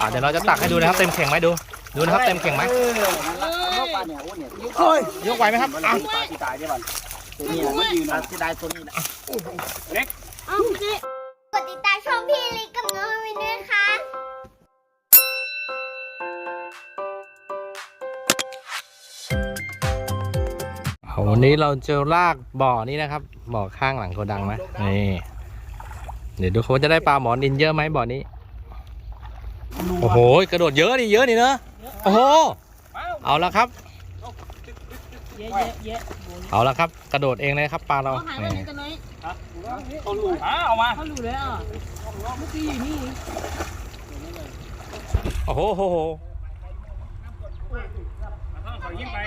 อ่าเดี๋ยวเราจะตักให้ดูนะครับเต็มเข่งไหมดู ดูนะครับเต็มเข่งไหมเออนั่นละเข้าปลาเนี่ยโอ้เนี่ยโอ้ยยกไหวไหมครับมันอะปลาที่ตายได้บ้างตัวนี้มันยืนนะที่ได้ตัวนี้นะเอาสิกดติดตามช่องพี่ลิกกับน้องวินด้วยนะคะเอาวันนี้เราจะลากบ่อนี้นะครับ บ่อข้างหลังโกดังนะนี่เดี๋ยวดูเขาจะได้ปลาหมอนินเยอะไหมบ่อนี้ โอ้โหกระโดดเยอะนี่เยอะนี่เนอะโอ้โหเอาละครับ เยอะเยอะเยอะเอาละครับ กระโดดเองเลยครับปลาเราเขาหายไปนี่ไหนกันน้อยเขาลูกเอามาเขารู้แล้วอะเมื่อกี้อยู่นี่โอ้โหโหโหเขายิ้มไป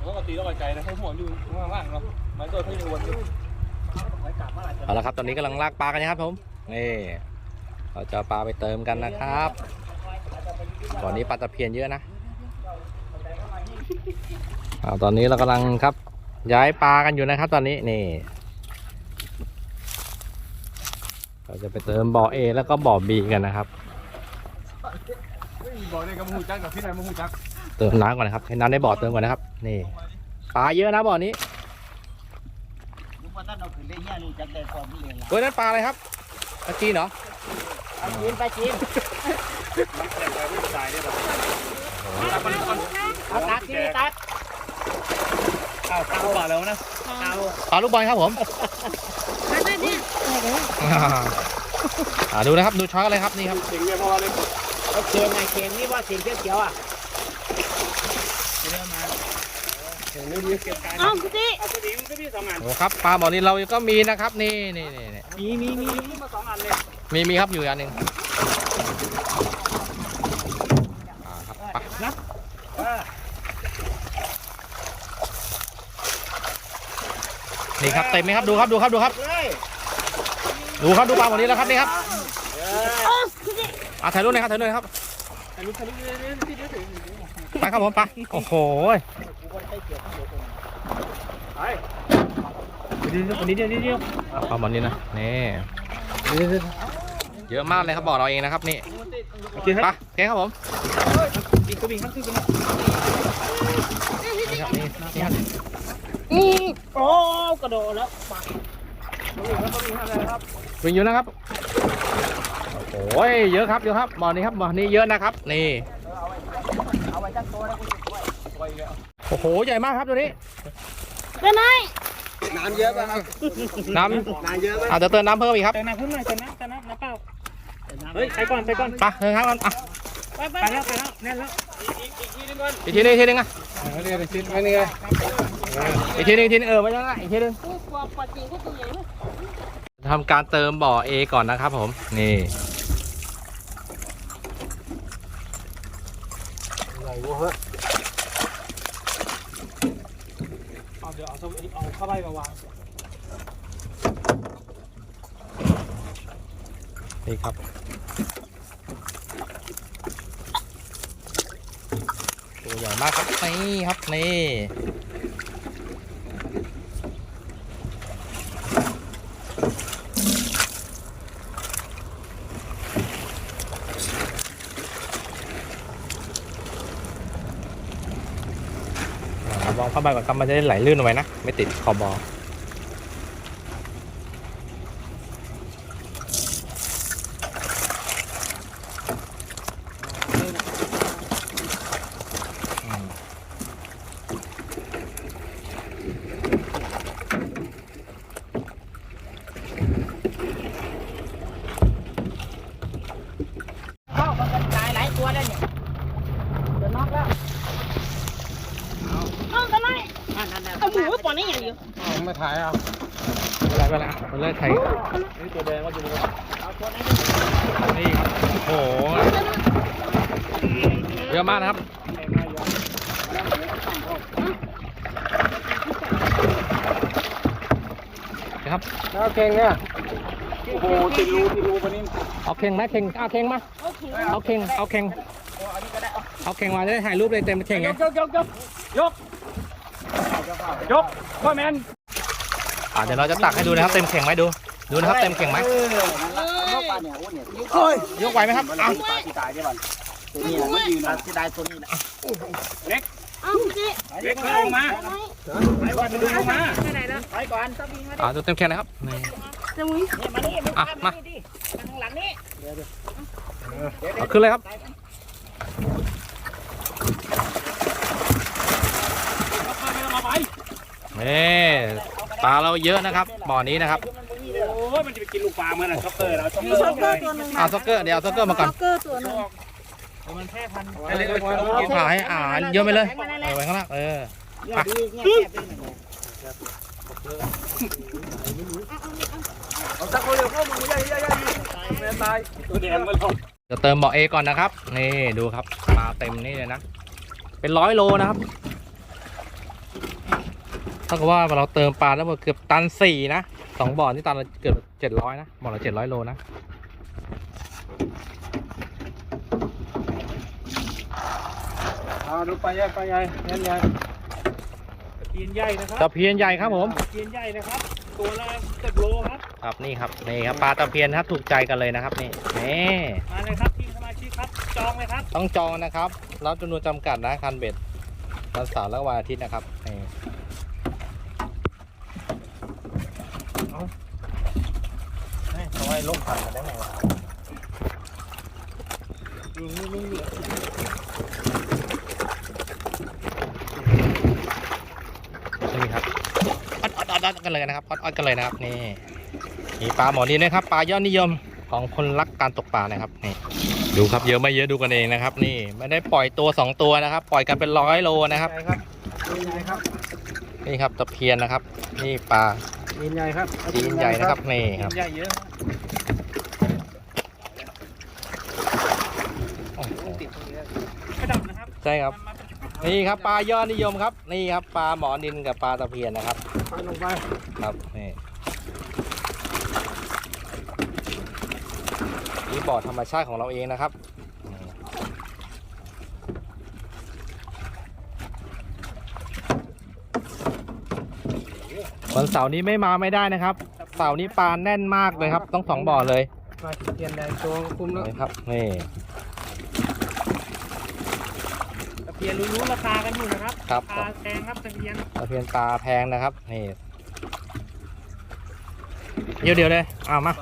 เขาก็ตีแล้วไกลนะเขาหัวอยู่ข้างล่างเนาะมันตัวเขาอยู่วันนี้เอาละครับ ตอนนี้กำลังลากปลากันนะครับผม นี่เราจะเอาปลาไปเติมกันนะครับบ่อนี้ปลาตะเพียนเยอะนะเอาตอนนี้เรากำลังครับ ย้ายปลากันอยู่นะครับตอนนี้นี่ เราจะไปเติมบ่อ A แล้วก็บ่อ B กันนะครับ บอกได้กับมูจักกับพี่นายมูจักเติมน้ำก่อนนะครับให้น้ำในบ่อเติมก่อนนะครับ นี่ปลาเยอะนะบ่อนี้ลูกว่าท่านเอาขึ้นได้เงี้ยลูกจักได้ความเรียนละเฮ้ยนั่นปลาอะไรครับ ปลาจีนเหรอไปจีนไปจีนตายได้แบบเอาตักที่ตักอ้าวตาบาแล้วนะเอาปลาลูกบอลครับผมนั่นนั่นเนี่ยอ่าอ่าดูนะครับดูช้อนกันเลยครับนี่ครับเสียงเงี้ยพอเลยเอาเคียงไงเคียงนี่ว่าเคียงเขียวๆอะเสียง นี้มีเสียงกายเอ้าพี่ เอาตัวนี้มันก็มีสองอันโอ้ครับปลาบ่อนี้เราก็มีนะครับ นี่นี่นี่นี่มีมีมีมีมาสองอันเลยมีมีครับอยู่อันหนึ่งอ่าครับไปนี่ครับเต็มไหมครับดูครับดูครับดูครับ เลยดูครับดูปลาบ่อนี้แล้วครับนี่ครับอ่าถ่ายรูปหน่อยครับถ่ายรูปหน่อยครับอันนี้อันนี้ที่เดี๋ยวถึงไปครับผมไปโอ้โห ไปวันนี้เดียวนี้เดียวปลาบ่อนี้นะนี่เยอะมากเลยครับบ่อเราเองนะครับนี่โอเคครับไปโอเคครับผมบินก็บินครับขึ้นไปนะนี่ครับนี่นี่ครับอืมโอ้กระโดดแล้ววิ่งอยู่นะครับโอ้ยเยอะครับเยอะครับบ่อนี้ครับบ่อนี้เยอะนะครับ นี่เอาไว้จักตัวแล้วกูจะช่วยช่วยแล้ว โอ้โห ใหญ่มากครับตัวนี้เป็นไงน้ำเยอะป่ะครับน้น้ำเยอะไหมำอาจจะเติมน้ำเพิ่มอีกครับเติมน้ำเพิ่มหน่อยเติมน้ำเติมน้ำน้ำเปล่าเฮ้ยไปก่อนไปก่อนไปเติมน้ำก่อนอะไปไปไปแล้วไปแล้วแน่นแล้วอีกอีกทีนึงก่อนอีกทีหนึงอีกทีหนึงอะเดี๋ยวชิ้นไว้นี่ไงอีกทีหนึงอีกทีหนึงเออไม่ใช่ละอีกทีหนึงกูกลัวปลาจีนก็ตัวใหญ่มากทำการเติมบ่อ A ก่อนนะครับผม นี่เอาเดี๋ยวเอาเอาข้าใบมาวางนี่ครับ ตัวใหญ่มากครับ นี่ครับ นี่ อ่าวางผ้าใบก่อนครับมันจะได้ไหลลื่นออกไปนะ ไม่ติดขอบบออืม เข้ามันกันตายหลายตัวแล้วเนี่ยเดี๋ยวน็อกแล้วเอาทำไมเอาหมูปล่อยนี่อย่างเดียว มาถ่าย เอาอะไรไปละมันเลิกไทยนี่ตัวแดงก็อยู่นี่โอ้โหเยอะมากนะครับนะครับแล้วเก่งเนี่ยโอ้โหติดรูติดรูปนี้เอาเข่งไหมเข่งเอาเข่งมาเอาเข่งเอาเข่งเอาเข่งมาจะได้ถ่ายรูปเลยเต็มเข่งไงยกยกยกยกยกยกพ่อแมน อ่าเดี๋ยวเราจะตักให้ดูนะครับเต็มเข่งไหมดู ดูนะครับเต็มเข่งไหมเออนั่นละนกปลาเนี่ยโอ้เนี่ยเฮ้ยยกไหวไหมครับมันอะเป็นปลาที่ตายได้บ้างตัวนี้นะมันยืนนะที่ตายตัวนี้นะเอ้าพี่เล็กลงมาไปก่อนดึงลงมาไปก่อนต้องวิ่งมาดิอ่าดูเต็มแข่งนะครับนี่จะมุ้ยเนี่ยมานี่มึงอะตามมามาดิมาข้างหลังนี่เอาขึ้นเลยครับมาไปนี่ ปลาเราเยอะนะครับบ่อนี้นะครับโอ้ยมันจะไปกินลูกปลาเมื่อไหร่ครับเตอร์เราต้องมีช็อกเกอร์ตัวหนึงเอาซ็อกเกอร์เดี๋ยวเอาซ็อกเกอร์มาก่อนช็อกเกอร์ตัวหนึงมันแค่พันเอาขาให้อ่านเยอะไปเลยเอาไว้ข้างล่างเออเนี่ยดีเนี่ยแคบดีเนี่ยเอาสักคนเดียวพวกมึงใหญ่ใหญ่ใหญ่แม่ตายตัวแดงมาลงจะเติมบ่อเอก่อนนะครับ นี่ดูครับปลาเต็มนี่เลยนะ เป็นร้อยโลนะครับ เท่ากับว่าเราเติมปลาแล้วหมดเกือบตันสี่นะสองบ่อนี่ตันละเกือบเจ็ดร้อยนะบ่อละเจ็ดร้อยโลนะอ่าดูปลาใหญ่ปลาใหญ่ใหญ่ใหญ่ตะเพียนใหญ่นะครับตะเพียนใหญ่ครับผมตะเพียนใหญ่นะครับ ตัวละสิบโลครับครับนี่ครับนี่ครับปลาตะเพียนครับถูกใจกันเลยนะครับนี่นี่มาเลยครับทีมสมาชิกครับจองเลยครับต้องจองนะครับรับจำนวนจำกัดนะคันเบ็ดวันเสาร์และวันอาทิตย์นะครับนี่เอาไว้ ลงผ่านกันได้ไหมวะนี่ครับออดออดออดออดกันเลยนะครับออดออดกันเลยนะครับนี่มีปลาหมอนีนะครับปลายอดนิยมของคนรักการตกปลานะครับนี่ดูครับเยอะไม่เยอะดูกันเองนะครับ นี่ไม่ได้ปล่อยตัวสองตัวนะครับ ปล่อยกันเป็นร้อยโลนะครับตีนใหญ่ครับนี่ครับตะเพียนนะครับ นี่ปลา ตีนใหญ่ครับจีนใหญ่นะครับนี่ตีครับนใหญ่เยอะโอ้โหกระดับนะครับใช่ครับ นี่ครับปลายอดนิยมครับ นี่ครับปลาหมอนินกับปลาตะเพียนนะครับไปลงไปครับนี่นี่บ่อธรรมชาติของเราเองนะครับ วันเสาร์นี้ไม่มาไม่ได้นะครับ เสาร์นี้ปลาแน่นมากเลยครับ ต้องสองบ่อเลยมาเทียนแดงตัวคุมแล้วนี่ครับนี่ตะเพียนรู้ๆราคากันอยู่นะครับครับราคาแพงครับตะเพียนตะเพียนปลาแพงนะครับนี่เดี๋ยวเดียวเลยเอามา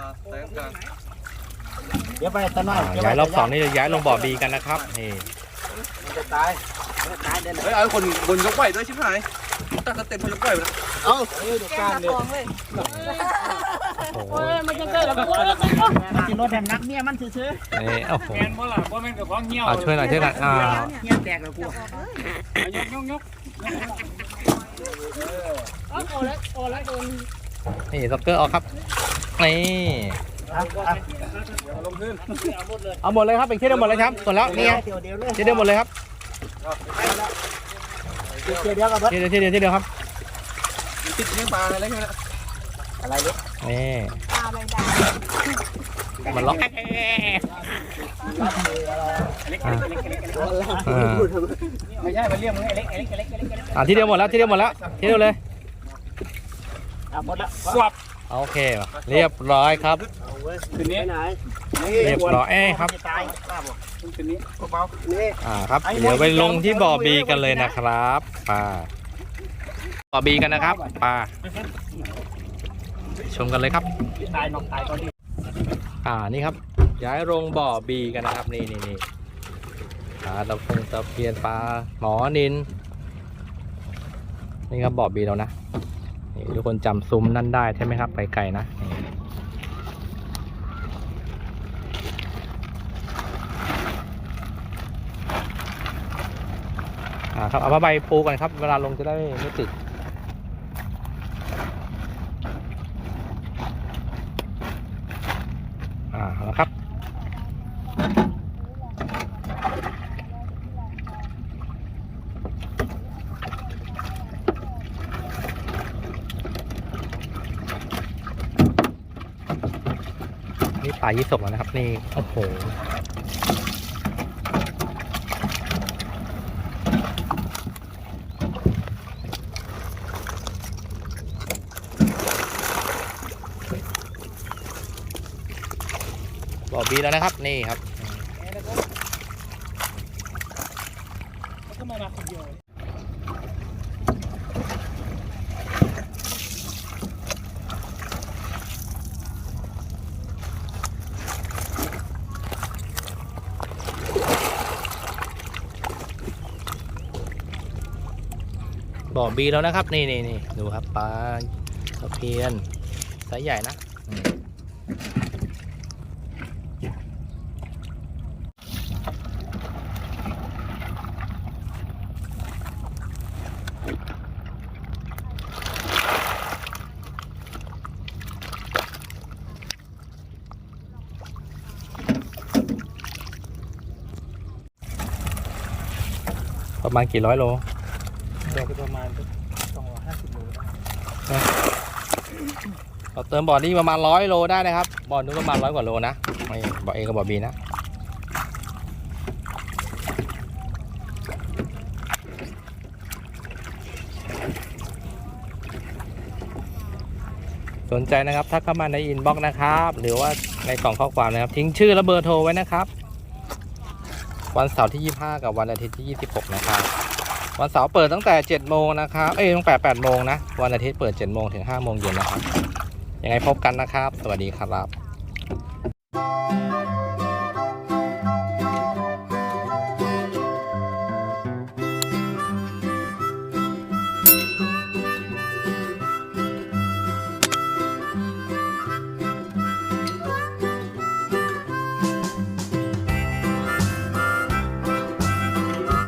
เดี๋ยวไปตะน้อยอ่าย้ายรอบสองนี่จะย้ายลงบ่อบีกันนะครับนี่มันจะตายมันจะตายเด่นเฮ้ยเอาคนบนยกไหวด้วยชิบหาย ตั้งสเต็ปพยกไหวนะเอ้าเออเดี๋ยวการเด่นโอ้โหมันจะเกิดอะไรขึ้นมันจะรถแดงนักเนี่ยมันซื้อนี่โอ้โหแมนบ่ล่ะบ่แม่นกับของเหี่ยวเอาช่วยหน่อยช่วยกันอ่าๆเนี่ยแตกแล้วกูยกยกยกโอ้แล้วโอ้แล้วโดนนี่ซ็อกเกอร์ออกครับนี่ลงพื้นเอาหมดเลยครับเป็นที่เดียวหมดเลยครับหมดแล้วนี่ไงเดี๋ยวเดี๋ยวเลยที่เดียวหมดเลยครับ เดี๋ยวเดี๋ยวกับเบิดที่เดียวที่เดียวที่เดียวครับติดเลี้ยงปลาอะไรกันนะอะไรเนี่ยนี่ตาใบดามันล็อกเล็กเล็กเล็กเล็กเล็กอ่าไม่ใช่มันเรียกมึงไอ้เล็กไอ้เล็กไอ้เล็กไอ้เล็กไอ้เล็กอ่าที่เดียวหมดแล้วที่เดียวหมดแล้วที่เดียวเลยอะหมดละสวับโอเค เรียบร้อยครับคืนนี้ไหน เรียบร้อยเอ้ยครับตายคืนนี้เบานี่อ่าครับ เดี๋ยวไปลงที่บ่อบีกันเลยนะครับป่าบ่อบีกันนะครับป่าชมกันเลยครับตายนอกตายก่อนดิอ่านี่ครับ ย้ายลงบ่อบีกันนะครับนี่นี่นี่ปลาตะพงตะเพียนปลาหมอนินนี่ครับบ่อบีเรานะนี่ทุกคนจำซุ้มนั่นได้ใช่ไหมครับไปไกลนะนี่ ครับเอาผ้าใบปูกันครับ เวลาลงจะได้ไม่ติดอ่าแล้วครับนี่ปลายี่สกแล้วนะครับ นี่โอ้โห บ่อบีแล้วนะครับ นี่ครับบ่อบีแล้วนะครับ นี่นี่นี่ดูครับปลาตะเพียนไซส์ใหญ่นะ ประมาณกี่ร้อยโลเดี๋ยวไปประมาณสองร้อยห้าสิบโลได้เราเติมบ่อนี้ประมาณร้อยโลได้นะครับบ่อนู้นประมาณร้อยกว่าโลนะไม่บ่อเอกับบ่อบีนะสนใจนะครับทักเข้ามาในอินบ็อกซ์นะครับ หรือว่าในกล่องข้อความนะครับ ทิ้งชื่อและเบอร์โทรไว้นะครับ วันเสาร์ที่ 25 กับวันอาทิตย์ที่ 26 นะครับ วันเสาร์เปิดตั้งแต่ 7 โมงนะครับ เอ้ยตั้งแต่ 8 โมงนะ วันอาทิตย์เปิด 7 โมงถึง 5 โมงเย็นนะครับ ยังไงพบกันนะครับ สวัสดีครับ